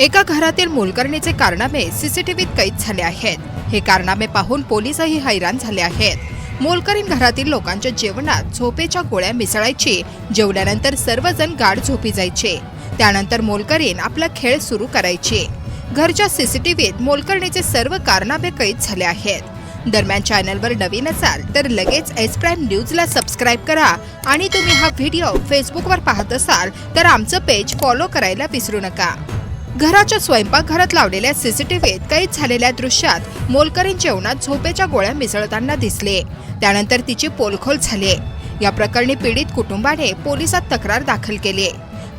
एका घरातील मोलकरणीचे कारनामे सीसीटीव्हीत कैद झाले आहेत. हे कारनामे पाहून पोलीसही हैराण झाले आहेत. मोलकरीण घरातील लोकांच्या जेवणात झोपेच्या गोळ्या मिसळायची जेवल्यानंतर सर्वजण गाढ झोपी जायचे. त्यानंतर मोलकरीण आपला खेळ सुरू करायची. घरच्या सीसीटीव्हीत मोलकरणीचे सर्व कारनामे कैद झाले आहेत. दरम्यान चॅनलवर नवीन असाल तर लगेच एस प्राईम न्यूजला सबस्क्राईब करा आणि तुम्ही हा व्हिडिओ फेसबुकवर पाहत असाल तर आमचं पेज फॉलो करायला विसरू नका. घराच्या स्वयंपाकघरात लावलेल्या सीसीटीव्हीत कैद झालेल्या दृश्यात मोलकरीण जेवणात झोपेच्या गोळ्या मिसळताना दिसले. त्यानंतर तिची पोलखोल झाली. या प्रकरणी पीडित कुटुंबाने पोलिसात तक्रार दाखल केली.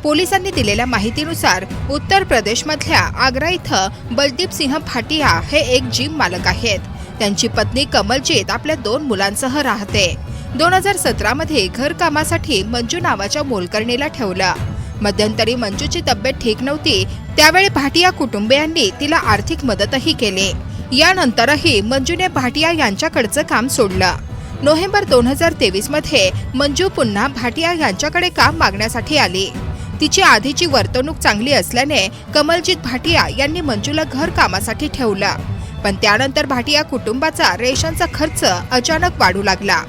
पोलिसांनी दिलेल्या माहितीनुसार उत्तर प्रदेशमधल्या आग्रा इथं बलदीप सिंह भाटिया हे एक जिम मालक आहेत. त्यांची पत्नी कमलजीत आपल्या दोन मुलांसह राहते. दोन हजार सतरामध्ये घरकामासाठी मंजू नावाच्या मोलकरणीला ठेवलं. मध्यंतरी मंजूची तब्येत ठीक नव्हती त्यावेळी भाटिया कुटुंबियांनी तिला आर्थिक मदतही केली. यानंतरही मंजूने भाटिया यांच्याकडचं काम सोडलं. नोव्हेंबर दोन हजार तेवीसमध्ये मंजू पुन्हा भाटिया यांच्याकडे काम मागण्यासाठी आली. तिची आधीची वर्तणूक चांगली असल्याने कमलजीत भाटिया यांनी मंजूला घर कामासाठी ठेवलं. पण त्यानंतर भाटिया कुटुंबाचा रेशनचा खर्च अचानक वाढू लागला.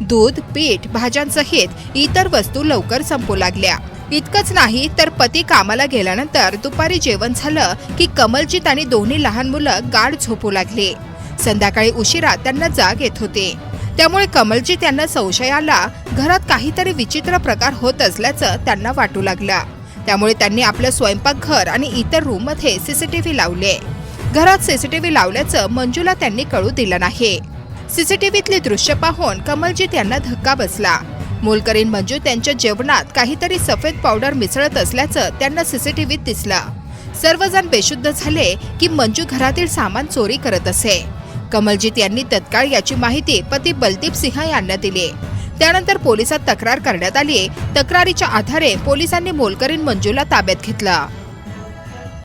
दूध पीठ भाज्यांसहित इतर वस्तू लवकर संपू लागल्या. इतकंच नाही तर पती कामाला गेल्यानंतर दुपारी जेवण झालं की कमलजीत आणि दोन्ही लहान मुलं गाढ झोपू लागले. संध्याकाळी उशिरा त्यांना जाग येत होते. त्यामुळे कमलजीत यांना संशय आला घरात काहीतरी विचित्र प्रकार होत असल्याचं त्यांना वाटू लागला. त्यामुळे त्यांनी आपलं स्वयंपाकघर आणि इतर रूममध्ये सीसीटीव्ही लावले. घरात सीसीटीव्ही लावल्याचं मंजूला त्यांनी कळू दिलं नाही. सीसीटीव्हीतली दृश्य पाहून कमलजीत यांना धक्का बसला. मोलकरीन मंजू त्यांच्या जेवणात काहीतरी सफेद पावडर मिसळत असल्याचं त्यांना सीसीटीव्हीत दिसलं. सर्वजण बेशुद्ध झाले की मंजू घरातील सामान चोरी करत असे. कमलजीत यांनी तत्काळ याची माहिती पती बलदीप सिंह यांना दिली. त्यानंतर पोलिसात तक्रार करण्यात आली. तक्रारीच्या आधारे पोलिसांनी मोलकरीन मंजूला ताब्यात घेतलं.